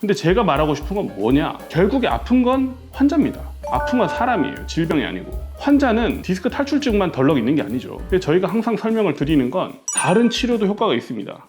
근데 제가 말하고 싶은 건 뭐냐? 결국에 아픈 건 환자입니다. 아픈 건 사람이에요. 질병이 아니고. 환자는 디스크 탈출증만 덜렁 있는 게 아니죠. 저희가 항상 설명을 드리는 건 다른 치료도 효과가 있습니다.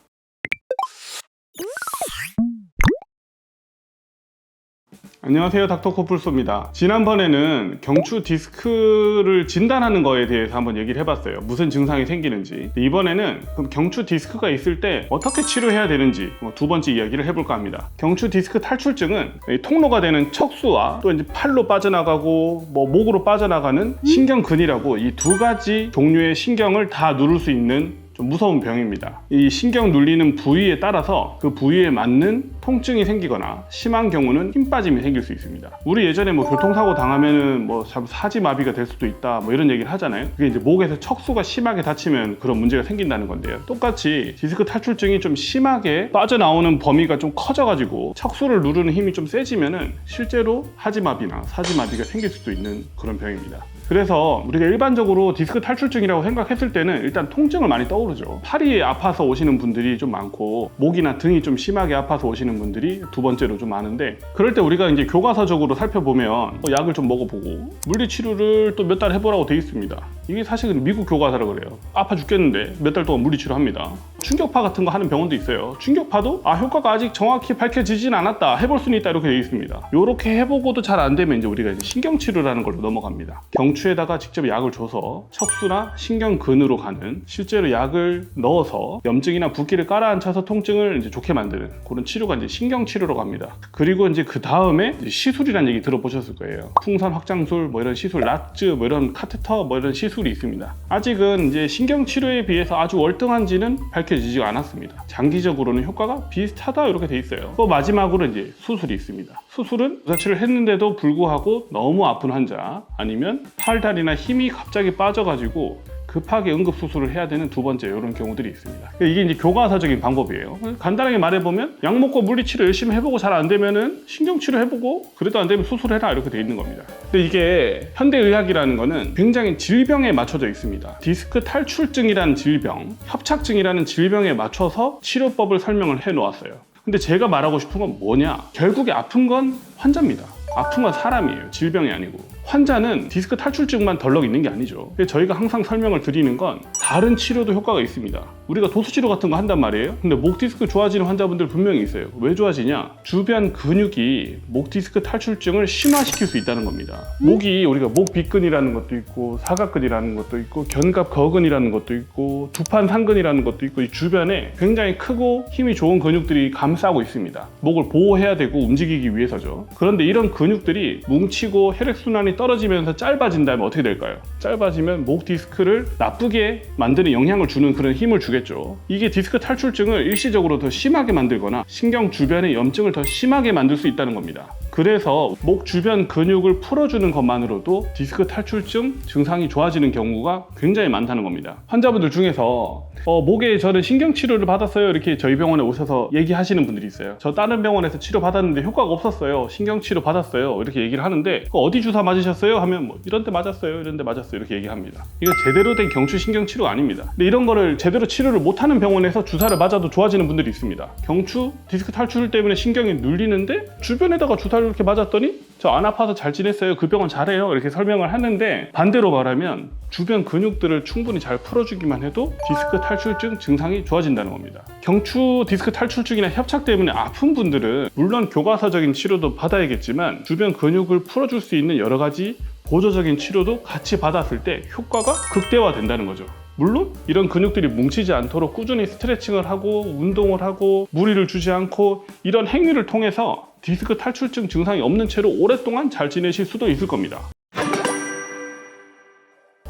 안녕하세요. 닥터 코뿔소입니다. 지난번에는 경추 디스크를 진단하는 거에 대해서 한번 얘기를 해봤어요. 무슨 증상이 생기는지. 이번에는 그럼 경추 디스크가 있을 때 어떻게 치료해야 되는지 뭐두 번째 이야기를 해볼까 합니다. 경추 디스크 탈출증은 이 통로가 되는 척수와 또 이제 팔로 빠져나가고 뭐 목으로 빠져나가는 신경근이라고 이 두 가지 종류의 신경을 다 누를 수 있는 좀 무서운 병입니다. 이 신경 눌리는 부위에 따라서 그 부위에 맞는 통증이 생기거나 심한 경우는 힘 빠짐이 생길 수 있습니다. 우리 예전에 뭐 교통사고 당하면은 뭐 사지마비가 될 수도 있다 뭐 이런 얘기를 하잖아요. 그게 이제 목에서 척수가 심하게 다치면 그런 문제가 생긴다는 건데요. 똑같이 디스크 탈출증이 좀 심하게 빠져나오는 범위가 좀 커져가지고 척수를 누르는 힘이 좀 세지면은 실제로 하지마비나 사지마비가 생길 수도 있는 그런 병입니다. 그래서 우리가 일반적으로 디스크 탈출증이라고 생각했을 때는 일단 통증을 많이 떠오르 죠. 팔이 아파서 오시는 분들이 좀 많고 목이나 등이 좀 심하게 아파서 오시는 분들이 두 번째로 좀 많은데 그럴 때 우리가 이제 교과서적으로 살펴보면 어, 약을 좀 먹어보고 물리 치료를 또 몇 달 해보라고 돼 있습니다. 이게 사실은 미국 교과서라 그래요. 아파 죽겠는데 몇 달 동안 물리 치료 합니다. 충격파 같은 거 하는 병원도 있어요. 충격파도 아 효과가 아직 정확히 밝혀지진 않았다. 해볼 수는 있다 이렇게 돼 있습니다. 이렇게 해보고도 잘 안 되면 이제 우리가 이제 신경 치료라는 걸로 넘어갑니다. 경추에다가 직접 약을 줘서 척수나 신경근으로 가는 실제로 약을 넣어서 염증이나 붓기를 깔아앉혀서 통증을 이제 좋게 만드는 그런 치료가 이제 신경 치료라고 합니다. 그리고 이제 그 다음에 시술이라는 얘기 들어보셨을 거예요. 풍선 확장술 뭐 이런 시술, 라츠 뭐 이런 카테터 뭐 이런 시술이 있습니다. 아직은 이제 신경 치료에 비해서 아주 월등한지는 밝혀지 지 않았습니다. 장기적으로는 효과가 비슷하다 이렇게 돼 있어요. 또 마지막으로 이제 수술이 있습니다. 수술은 조사치를 했는데도 불구하고 너무 아픈 환자 아니면 팔다리나 힘이 갑자기 빠져가지고 급하게 응급 수술을 해야 되는 두 번째 이런 경우들이 있습니다. 이게 이제 교과서적인 방법이에요. 간단하게 말해보면 약 먹고 물리치료 열심히 해보고 잘 안 되면은 신경치료 해보고 그래도 안 되면 수술해라 이렇게 돼 있는 겁니다. 근데 이게 현대의학이라는 거는 굉장히 질병에 맞춰져 있습니다. 디스크 탈출증이라는 질병, 협착증이라는 질병에 맞춰서 치료법을 설명을 해 놓았어요. 근데 제가 말하고 싶은 건 뭐냐? 결국에 아픈 건 환자입니다. 아픈 건 사람이에요. 질병이 아니고. 환자는 디스크 탈출증만 덜렁 있는 게 아니죠. 저희가 항상 설명을 드리는 건 다른 치료도 효과가 있습니다. 우리가 도수 치료 같은 거 한단 말이에요. 근데 목 디스크 좋아지는 환자분들 분명히 있어요. 왜 좋아지냐? 주변 근육이 목 디스크 탈출증을 심화시킬 수 있다는 겁니다. 목이 우리가 목 빗근이라는 것도 있고 사각근이라는 것도 있고 견갑 거근이라는 것도 있고 두판 상근이라는 것도 있고 이 주변에 굉장히 크고 힘이 좋은 근육들이 감싸고 있습니다. 목을 보호해야 되고 움직이기 위해서죠. 그런데 이런 근육들이 뭉치고 혈액순환이 떨어지면서 짧아진다면 어떻게 될까요? 짧아지면 목 디스크를 나쁘게 만드는 영향을 주는 그런 힘을 주겠죠. 이게 디스크 탈출증을 일시적으로 더 심하게 만들거나 신경 주변의 염증을 더 심하게 만들 수 있다는 겁니다. 그래서 목 주변 근육을 풀어주는 것만으로도 디스크 탈출증 증상이 좋아지는 경우가 굉장히 많다는 겁니다. 환자분들 중에서 어, 목에 저는 신경 치료를 받았어요. 이렇게 저희 병원에 오셔서 얘기하시는 분들이 있어요. 저 다른 병원에서 치료 받았는데 효과가 없었어요. 신경 치료 받았어요. 이렇게 얘기를 하는데 그 어디 주사 맞으셨어요? 하면 뭐 이런 데 맞았어요. 이런 데 맞았어요. 이렇게 얘기합니다. 이거 제대로 된 경추 신경 치료가 아닙니다. 근데 이런 거를 제대로 치료를 못하는 병원에서 주사를 맞아도 좋아지는 분들이 있습니다. 경추 디스크 탈출 때문에 신경이 눌리는데 주변에다가 주사를 이렇게 맞았더니 저 안 아파서 잘 지냈어요. 그 병원 잘해요. 이렇게 설명을 하는데 반대로 말하면 주변 근육들을 충분히 잘 풀어주기만 해도 디스크 탈출증 증상이 좋아진다는 겁니다. 경추 디스크 탈출증이나 협착 때문에 아픈 분들은 물론 교과서적인 치료도 받아야겠지만 주변 근육을 풀어줄 수 있는 여러 가지 보조적인 치료도 같이 받았을 때 효과가 극대화된다는 거죠. 물론 이런 근육들이 뭉치지 않도록 꾸준히 스트레칭을 하고 운동을 하고 무리를 주지 않고 이런 행위를 통해서 디스크 탈출증 증상이 없는 채로 오랫동안 잘 지내실 수도 있을 겁니다.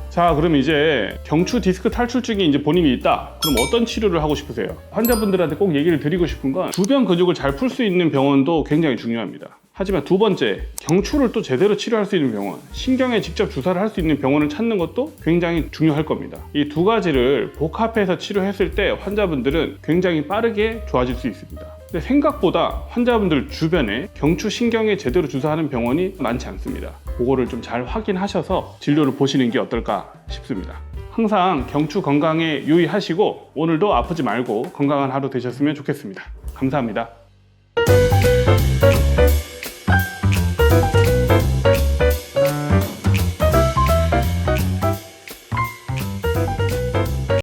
자, 그럼 이제 경추 디스크 탈출증이 이제 본인이 있다. 그럼 어떤 치료를 하고 싶으세요? 환자분들한테 꼭 얘기를 드리고 싶은 건 주변 근육을 잘 풀 수 있는 병원도 굉장히 중요합니다. 하지만 두 번째, 경추를 또 제대로 치료할 수 있는 병원, 신경에 직접 주사를 할 수 있는 병원을 찾는 것도 굉장히 중요할 겁니다. 이 두 가지를 복합해서 치료했을 때 환자분들은 굉장히 빠르게 좋아질 수 있습니다. 근데 생각보다 환자분들 주변에 경추 신경에 제대로 주사하는 병원이 많지 않습니다. 그거를 좀 잘 확인하셔서 진료를 보시는 게 어떨까 싶습니다. 항상 경추 건강에 유의하시고 오늘도 아프지 말고 건강한 하루 되셨으면 좋겠습니다. 감사합니다.